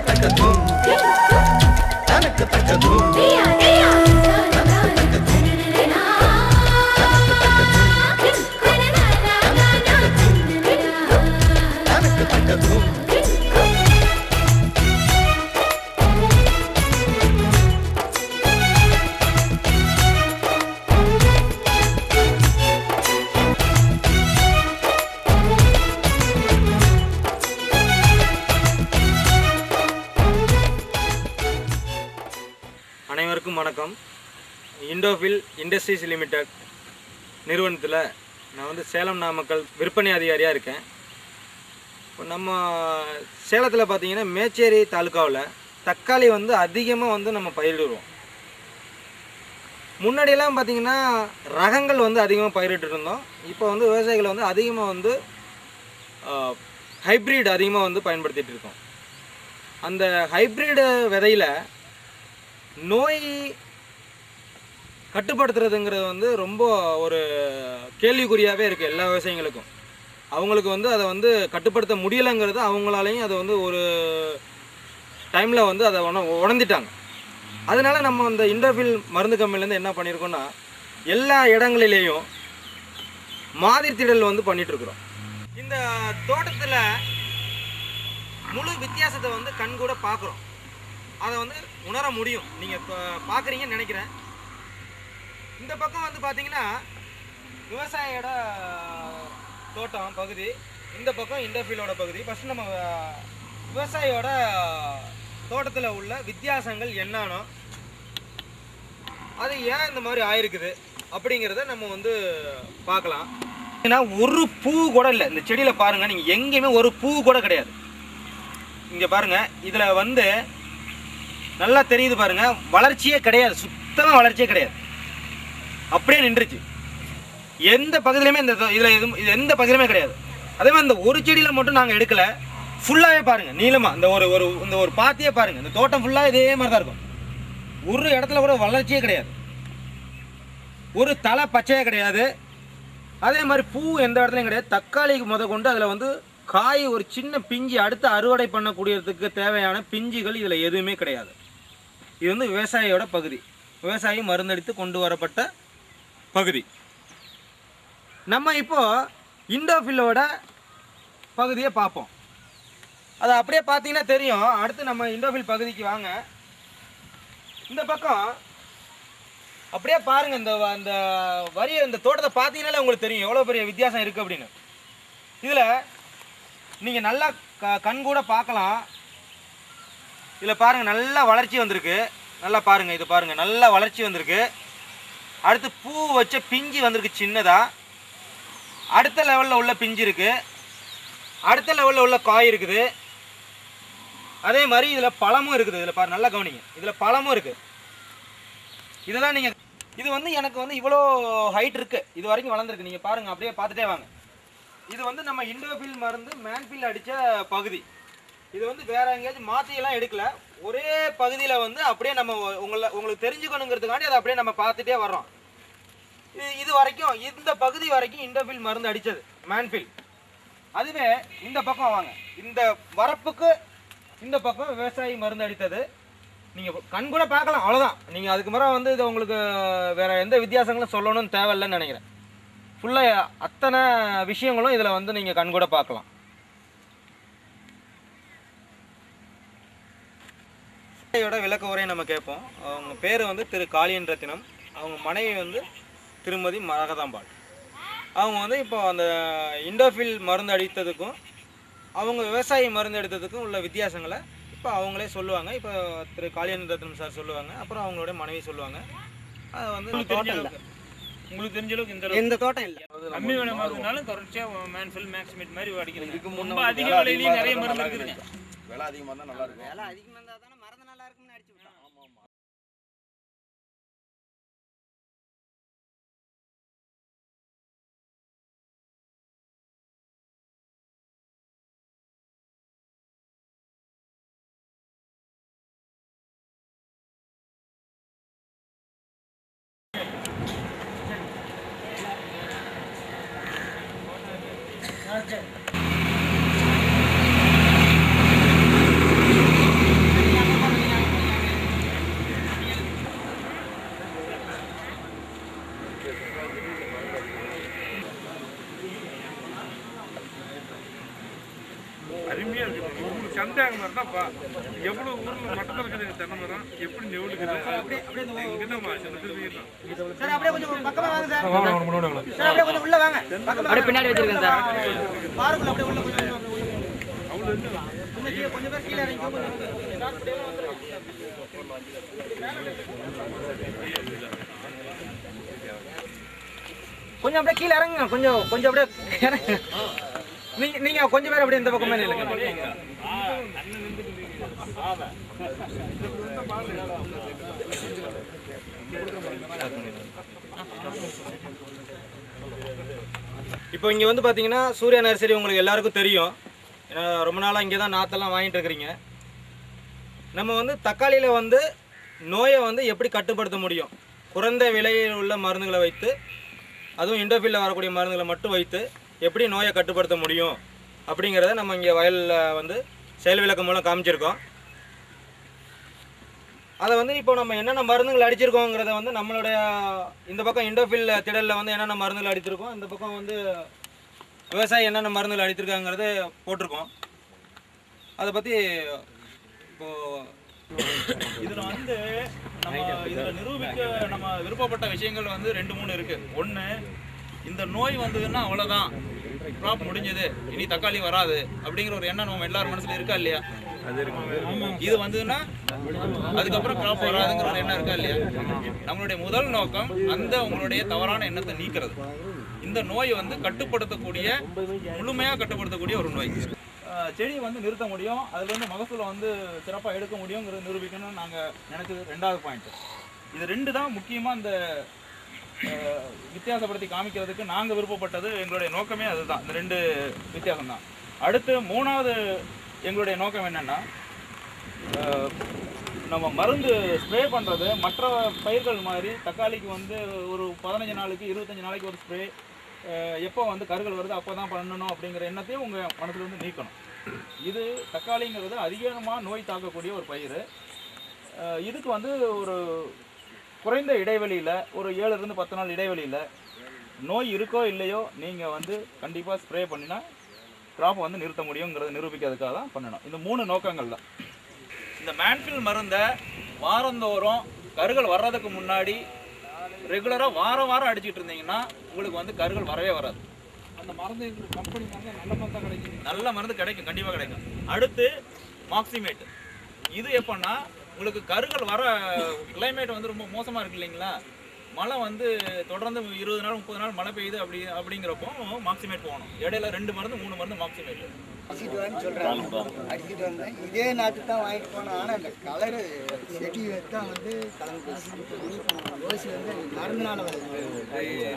taca, taca, taca. Indofil Industries Limited நிறுவனத்தில் நான் வந்து சேலம் நாமக்கல் விற்பனை அதிகாரியாக இருக்கேன். இப்போ நம்ம சேலத்தில் பார்த்தீங்கன்னா மேச்சேரி தாலுக்காவில் தக்காளி வந்து அதிகமாக வந்து நம்ம பயிரிடுவோம் முன்னாடியெல்லாம் பார்த்திங்கன்னா ரகங்கள் வந்து அதிகமாக பயிரிட்டு இருந்தோம். இப்போ வந்து விவசாயிகள் வந்து அதிகமாக வந்து ஹைப்ரிட் அதிகமாக வந்து பயன்படுத்திகிட்டு இருக்கோம். அந்த ஹைப்ரிடு விதையில் நோய் கட்டுப்படுத்துறதுங்கிறது வந்து ரொம்ப ஒரு கேள்விக்குறியாகவே இருக்குது எல்லா விவசாயிகளுக்கும். அவங்களுக்கு வந்து அதை வந்து கட்டுப்படுத்த முடியலைங்கிறது அவங்களாலையும் அதை வந்து ஒரு டைமில் வந்து அதை உண உணர்ந்துட்டாங்க. அதனால நம்ம அந்த இண்டோஃபில் மருந்து கம்பெனிலேருந்து என்ன பண்ணியிருக்கோம்னா எல்லா இடங்களிலேயும் மாதிரித்திடல் வந்து பண்ணிகிட்ருக்குறோம் இந்த தோட்டத்தில் முழு வித்தியாசத்தை வந்து கண் கூட பார்க்குறோம் அதை வந்து உணர முடியும். நீங்கள் இப்போ பார்க்குறீங்கன்னு நினைக்கிறேன். இந்த பக்கம் வந்து பார்த்தீங்கன்னா விவசாயியோட தோட்டம் பகுதி. இந்த பக்கம் இண்டோஃபீலோட பகுதி. ஃபஸ்ட்டு நம்ம விவசாயியோட தோட்டத்தில் உள்ள வித்தியாசங்கள் என்னன்னா அது ஏன் இந்த மாதிரி ஆயிருக்குது அப்படிங்கிறத நம்ம வந்து பார்க்கலாம். ஏன்னா ஒரு பூ கூட இல்லை. இந்த செடியில் பாருங்கள் நீங்கள் எங்கேயுமே ஒரு பூ கூட கிடையாது. இங்கே பாருங்க இதில் வந்து நல்லா தெரியுது பாருங்கள் வளர்ச்சியே கிடையாது. சுத்தமாக வளர்ச்சியே கிடையாது. அப்படியே நின்றுச்சு. எந்த பகுதியிலுமே இந்த இதில் எதுவும் இது எந்த பகுதியிலுமே கிடையாது. அதே மாதிரி இந்த ஒரு செடியில் மட்டும் நாங்கள் எடுக்கலை. ஃபுல்லாகவே பாருங்கள் நீளமாக இந்த ஒரு ஒரு இந்த ஒரு பாத்தியே பாருங்கள் இந்த தோட்டம் ஃபுல்லாக இதே மாதிரி தான் இருக்கும். ஒரு இடத்துல கூட வளர்ச்சியே கிடையாது. ஒரு தலை பச்சையே கிடையாது. அதே மாதிரி பூ எந்த இடத்துலையும் கிடையாது. தக்காளிக்கு முத கொண்டு அதில் வந்து காய் ஒரு சின்ன பிஞ்சு அடுத்து அறுவடை பண்ணக்கூடியதுக்கு தேவையான பிஞ்சுகள் இதில் எதுவுமே கிடையாது. இது வந்து விவசாயியோட பகுதி. விவசாயி மருந்தடித்து கொண்டு வரப்பட்ட பகுதி. நம்ம இப்போ இண்டோஃபில்லோட பகுதியை பார்ப்போம். அது அப்படியே பார்த்தீங்கன்னா தெரியும். அடுத்து நம்ம இண்டோஃபில் பகுதிக்கு வாங்க. இந்த பக்கம் அப்படியே பாருங்கள் இந்த வ- இந்த இந்த தோட்டத்தை பார்த்தீங்கன்னாலே உங்களுக்கு தெரியும். எவ்வளோ பெரிய வித்தியாசம் இருக்குது அப்படின்னு. இதில் நீங்கள் நல்லா க கண் கூட பார்க்கலாம். இதில் பாருங்கள் நல்லா வளர்ச்சி வந்திருக்கு. நல்லா பாருங்கள் இது பாருங்கள் நல்லா வளர்ச்சி வந்திருக்கு. அடுத்து பூ வச்ச பிஞ்சு வந்திருக்கு சின்னதாக அடுத்த லெவலில் உள்ள பிஞ்சு இருக்குது அடுத்த லெவலில் உள்ள காய் இருக்குது. அதே மாதிரி இதில் பழமும் இருக்குது. இதில் பாரு நல்லா கவனிங்க. இதில் பழமும் இருக்குது இதெல்லாம் நீங்கள் இது வந்து எனக்கு வந்து இவ்வளோ ஹைட் இருக்குது இது வரைக்கும் வளர்ந்துருக்கு. நீங்கள் பாருங்கள் அப்படியே பார்த்துட்டே வாங்க. இது வந்து நம்ம இண்டோஃபில் மருந்து மேன்ஃபில் அடித்த பகுதி. இது வந்து வேற எங்கேயாச்சும் மாற்றியெல்லாம் எடுக்கல. ஒரே பகுதியில் வந்து அப்படியே நம்ம உங்களை உங்களுக்கு தெரிஞ்சுக்கணுங்கிறதுக்காண்டி அதை அப்படியே நம்ம பார்த்துட்டே வர்றோம். இது இது வரைக்கும் இந்த பகுதி வரைக்கும் இண்டோஃபில் மருந்து அடித்தது மேன்ஃபில் அதுவே இந்த பக்கம் வாங்க. இந்த வரப்புக்கு இந்த பக்கம் விவசாயி மருந்து அடித்தது. நீங்கள் கண் கூட பார்க்கலாம் அவ்வளோதான் நீங்கள் அதுக்கு முறை வந்து இது உங்களுக்கு வேறு எந்த வித்தியாசங்களும் சொல்லணும்னு தேவையில்லைன்னு நினைக்கிறேன். ஃபுல்லாக அத்தனை விஷயங்களும் இதில் வந்து நீங்கள் கண் கூட பார்க்கலாம். விவசாயியோட விளக்க உரையை நம்ம கேட்போம். அவங்க பேர் வந்து திரு காளியன் ரத்தினம் அவங்க மனைவி வந்து திருமதி மரகதாம்பாள். அவங்க வந்து இப்போ அந்த இண்டோஃபில் மருந்து அடித்ததுக்கும் அவங்க விவசாயி மருந்து எடுத்ததுக்கும் உள்ள வித்தியாசங்களை இப்போ அவங்களே சொல்லுவாங்க. இப்போ திரு காளியன் ரத்னம் சார் சொல்லுவாங்க. அப்புறம் அவங்களோட மனைவி சொல்லுவாங்க. அது வந்து உங்களுக்கு தெரிஞ்ச அளவுக்கு இந்த எந்த தோட்டம் இல்லை. கம்மி விலை மருந்துனாலும் தொடர்ச்சியா மேன்ஃபில் மேக்ஸிமேட் மாதிரி அடிக்கிறீங்க ரொம்ப அதிக விலையிலயும் நிறைய மருந்து இருக்குதுங்க. விலை அதிகமாக தான் நல்லா இருக்கும். விலை அதிகமாக இருந்தால் தானே மருந்து நல்லா இருக்கும்னு சந்தாங்க மாதிரி தான்ப்பா எவ்வளவு ஊர்ல மட்டத்தில் இருக்குது தென்னை மரம் எப்படி சார் அப்படியே கொஞ்சம் பக்கமா வாங்க சார். சார் அப்படியே கொஞ்சம் உள்ள வாங்க. பக்கமா அப்படியே பின்னாடி வச்சிருக்கேன் சார். பாருங்க அப்படியே உள்ள கொஞ்சம் கொஞ்சம். கீழே கொஞ்சம் பேர் கீழே இறங்கி கொஞ்சம் கொஞ்சம் அப்படியே கீழே இறங்குங்க. கொஞ்சம் கொஞ்சம் அப்படியே இறங்குங்க. நீங்க நீங்க கொஞ்சம் பேர் அப்படியே இந்த பக்கமே நில்லுங்க. இப்போ இங்கே வந்து பார்த்தீங்கன்னா சூர்யா நர்சரி உங்களுக்கு எல்லாருக்கும் தெரியும். ரொம்ப நாளாக இங்கே தான் நாற்றெல்லாம் வாங்கிட்டு இருக்கிறீங்க. நம்ம வந்து தக்காளியில் வந்து நோயை வந்து எப்படி கட்டுப்படுத்த முடியும்? குறைந்த விலையில் உள்ள மருந்துகளை வைத்து அதுவும் இண்டோஃபீல்டில் வரக்கூடிய மருந்துகளை மட்டும் வைத்து எப்படி நோயை கட்டுப்படுத்த முடியும்? அப்படிங்கிறத நம்ம இங்கே வயலில் வந்து செயல் விளக்கம் மூலம் காமிச்சிருக்கோம். அதை வந்து இப்போ நம்ம என்னென்ன மருந்துகள் அடிச்சிருக்கோங்கிறத வந்து நம்மளுடைய இந்த பக்கம் இண்டோஃபில் திடலில் வந்து என்னென்ன மருந்துகள் அடித்திருக்கோம் இந்த பக்கம் வந்து விவசாயி என்னென்ன மருந்துகள் அடித்திருக்காங்கிறத போட்டிருக்கோம். அதை பற்றி இப்போ இதுல வந்து நம்ம இதுல நிரூபிக்க நம்ம விருப்பப்பட்ட விஷயங்கள் வந்து ரெண்டு மூணு இருக்கு. ஒண்ணு இந்த நோய் வந்ததுன்னா அவ்வளவுதான். கிராப் முடிஞ்சது. இனி தக்காளி வராது அப்படிங்கிற ஒரு எண்ணம் நம்ம எல்லாரும் மனசுல இருக்கா இல்லையா? இது வந்ததுன்னா அதுக்கப்புறம் கிராப் வராதுங்கிற ஒரு எண்ணம் இருக்கா இல்லையா? நம்மளுடைய முதல் நோக்கம் அந்த உங்களுடைய தவறான எண்ணத்தை நீக்கிறது. இந்த நோய் வந்து கட்டுப்படுத்தக்கூடிய முழுமையா கட்டுப்படுத்தக்கூடிய ஒரு நோய். செடியை வந்து நிறுத்த முடியும். அதுல இருந்து மகசூலை வந்து சிறப்பாக எடுக்க முடியுங்கிறது நிரூபிக்கணும்னு நாங்கள் நினைச்சது ரெண்டாவது பாயிண்ட் இது ரெண்டு தான் முக்கியமாக இந்த வித்தியாசப்படுத்தி காமிக்கிறதுக்கு நாங்கள் விருப்பப்பட்டது எங்களுடைய நோக்கமே அதுதான். இந்த ரெண்டு வித்தியாசம் தான் அடுத்து மூணாவது எங்களுடைய நோக்கம் என்னென்னா நம்ம மருந்து ஸ்ப்ரே பண்ணுறது மற்ற பயிர்கள் மாதிரி தக்காளிக்கு வந்து ஒரு பதினஞ்சு நாளைக்கு இருபத்தஞ்சி நாளைக்கு ஒரு ஸ்ப்ரே எப்போ வந்து கருகள் வருது அப்போ தான் பண்ணணும் அப்படிங்கிற எண்ணத்தையும் உங்கள் மனசில் வந்து நீக்கணும். இது தக்காளிங்கிறது அதிகமாக நோய் தாக்கக்கூடிய ஒரு பயிர். இதுக்கு வந்து ஒரு குறைந்த இடைவெளியில் ஒரு ஏழுலேருந்து பத்து நாள் இடைவெளியில் நோய் இருக்கோ இல்லையோ நீங்கள் வந்து கண்டிப்பாக ஸ்ப்ரே பண்ணினா கிராப்பை வந்து நிறுத்த முடியுங்கிறத நிரூபிக்கிறதுக்காக தான் பண்ணணும். இந்த மூணு நோக்கங்கள் தான். இந்த மேன்ஃபில் மருந்தை வாரந்தோறும் கருகள் வர்றதுக்கு முன்னாடி ரெகுலராக வாரம் வாரம் அடிச்சிட்டு இருந்தீங்கன்னா உங்களுக்கு வந்து கருகள் வரவே வராது. அந்த மருந்து கம்பெனி வந்து நல்ல மருந்தா கிடைக்குது. நல்ல மருந்து கிடைக்கும் கண்டிப்பாக கிடைக்கும். அடுத்து மாக்சிமேட் இது எப்போன்னா உங்களுக்கு கருகள் வர கிளைமேட் வந்து ரொம்ப மோசமாக இருக்கு இல்லைங்களா? மழை வந்து தொடர்ந்து இருபது நாள் முப்பது நாள் மழை பெய்யுது அப்படி அப்படிங்கிறப்போ மாக்சிமேட் போகணும். இடையில ரெண்டு மருந்து மூணு மருந்து மாக்சிமேட் அடிச்சிட்டு சொல்றாங்க. அடிச்சிட்டு வந்தேன். இதே நாட்டு தான் வாங்கிட்டு போனேன் ஆனால் அந்த கலரு செடி தான் வந்து கலந்து ஓசி வந்து மருந்துனால வருது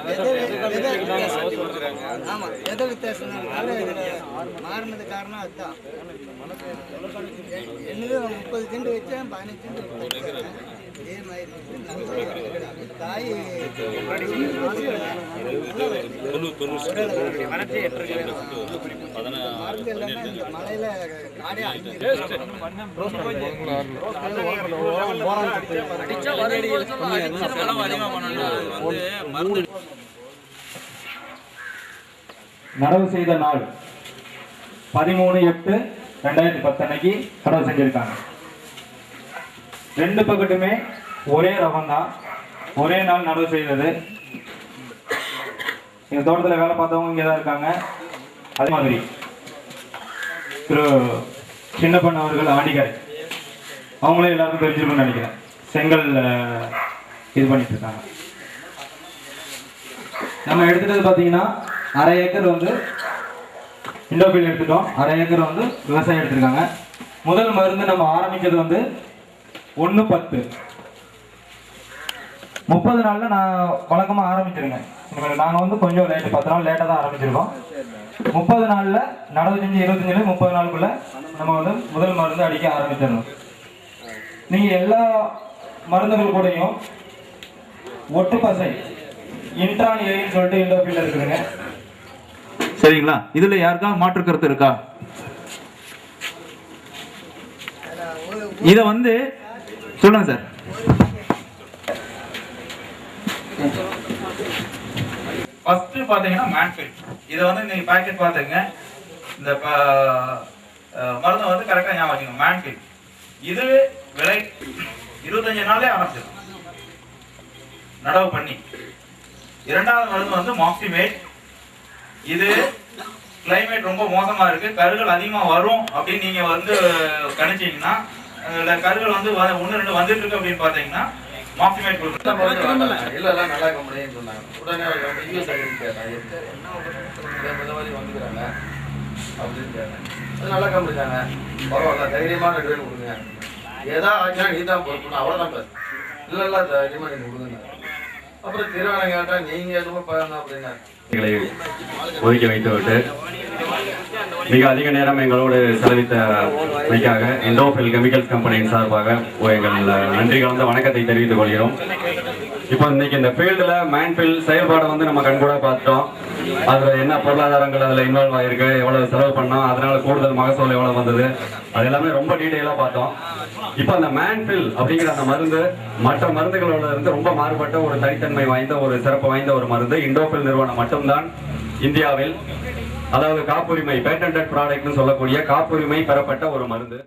விதை விதை வித்தியாசம். மாறினது காரணம் அதுதான். என்னது முப்பது திண்டு வச்சேன் பதினஞ்சு திண்டு இதே மாதிரி மலையில காடே நடவு செய்த நாள். பதிமூணு எட்டு ரெண்டாயிரத்தி பத்து அன்னைக்கு கடவுள் செஞ்சிருக்காங்க. ரெண்டு பக்கட்டுமே ஒரே ரகம் தான் ஒரே நாள் நடவு செய்தது. எங்க தோட்டத்துல வேலை பார்த்தவங்க இங்கே தான் இருக்காங்க. அதே மாதிரி திரு சின்னப்பன் அவர்கள் ஆண்டிகரை அவங்களே எல்லாருக்கும் தெரிஞ்சிருக்கும்னு நினைக்கிறேன். செங்கல் இது பண்ணிட்டு இருக்காங்க. நம்ம எடுத்துட்டது பார்த்தீங்கன்னா அரை ஏக்கர் வந்து இண்டோபில் எடுத்துட்டோம். அரை ஏக்கர் வந்து விவசாயம் எடுத்திருக்காங்க. முதல் மருந்து நம்ம ஆரம்பிக்கிறது வந்து ஒன்று பத்து. முப்பது நாளில் நான் வழக்கமாக ஆரம்பிச்சிருங்க. நாங்கள் வந்து கொஞ்சம் லேட்டு பத்து நாள் லேட்டாக தான் ஆரம்பிச்சிருக்கோம். முப்பது நாளில் நடவு செஞ்சு இருபத்தஞ்சு முப்பது நாளுக்குள்ளே நம்ம வந்து முதல் மருந்து அடிக்க ஆரம்பிச்சிடணும். நீங்கள் எல்லா மருந்துகள் கூடயும் ஒட்டு பசை இன்ட்ரான் ஏன்னு சொல்லிட்டு இண்டோபில் இருக்குதுங்க. சரிங்களா? இதுல யாருக்கா மாற்று கருத்து இருக்கா? இத வந்து சொல்லுங்க சார். ஃபர்ஸ்ட் பாத்தீங்கன்னா மேன்ஃபில் இதை வந்து நீங்க பாக்கெட் பாத்துங்க இந்த மருந்தை வந்து கரெக்டா ஞாபகம் வச்சுக்கணும் மேன்ஃபில் இது விலை இருபத்தஞ்சு நாளே ஆரம்பிச்சிடும் நடவு பண்ணி. இரண்டாவது மருந்து வந்து மாக்சிமேட் இது கிளைமேட் ரொம்ப மோசமா இருக்கு. கருகள் அதிகமா வரும் அப்படின்னு நீங்க வந்து கணிச்சீங்கன்னா கருகள் வந்து ஒண்ணு ரெண்டு வந்துட்டு இருக்கு அப்படின்னு பாத்தீங்கன்னா மாக்சிமேட் கொடுக்கணும் இல்ல இல்ல நல்லா கம்பெனின்னு சொன்னாங்க. உடனே யூஎஸ் என்ன மாதிரி வந்துக்கிறாங்க. அப்படின்னு கேட்டேன் அது நல்ல கம்பெனி தாங்க பரவாயில்ல தைரியமா ரெண்டு பேரும் கொடுங்க. ஏதா ஆச்சுன்னா நீ தான் பொறுப்பு அவ்வளவுதான் பேச இல்ல இல்ல தைரியமா நீங்க கொடுங்க அப்புறம் கேட்டா நீங்க எதுவும் ஒதுக்கி வைத்துவிட்டு மிக அதிக நேரம் எங்களோடு செலவித்த வைக்காக இண்டோஃபில் கெமிக்கல்ஸ் கம்பெனியின் சார்பாக எங்கள் நன்றி கலந்த வணக்கத்தை தெரிவித்துக் கொள்கிறோம். இப்போ இன்னைக்கு இந்த ஃபீல்டில் மேன்ஃபில் செயல்பாடை வந்து நம்ம கண்கூட பார்த்துட்டோம் அதில் என்ன பொருளாதாரங்கள் அதில் இன்வால்வ் ஆகிருக்கு எவ்வளோ செலவு பண்ணோம் அதனால கூடுதல் மகசூல் எவ்வளோ வந்தது அது எல்லாமே ரொம்ப டீட்டெயிலாக பார்த்தோம். இப்போ அந்த மேன்ஃபில் அப்படிங்கிற அந்த மருந்து மற்ற மருந்துகளோட இருந்து ரொம்ப மாறுபட்ட ஒரு தனித்தன்மை வாய்ந்த ஒரு சிறப்பு வாய்ந்த ஒரு மருந்து இண்டோஃபில் நிறுவனம் மட்டும்தான் இந்தியாவில் அதாவது காப்புரிமை பேட்டன்ட் ப்ராடக்ட்னு சொல்லக்கூடிய காப்புரிமை பெறப்பட்ட ஒரு மருந்து.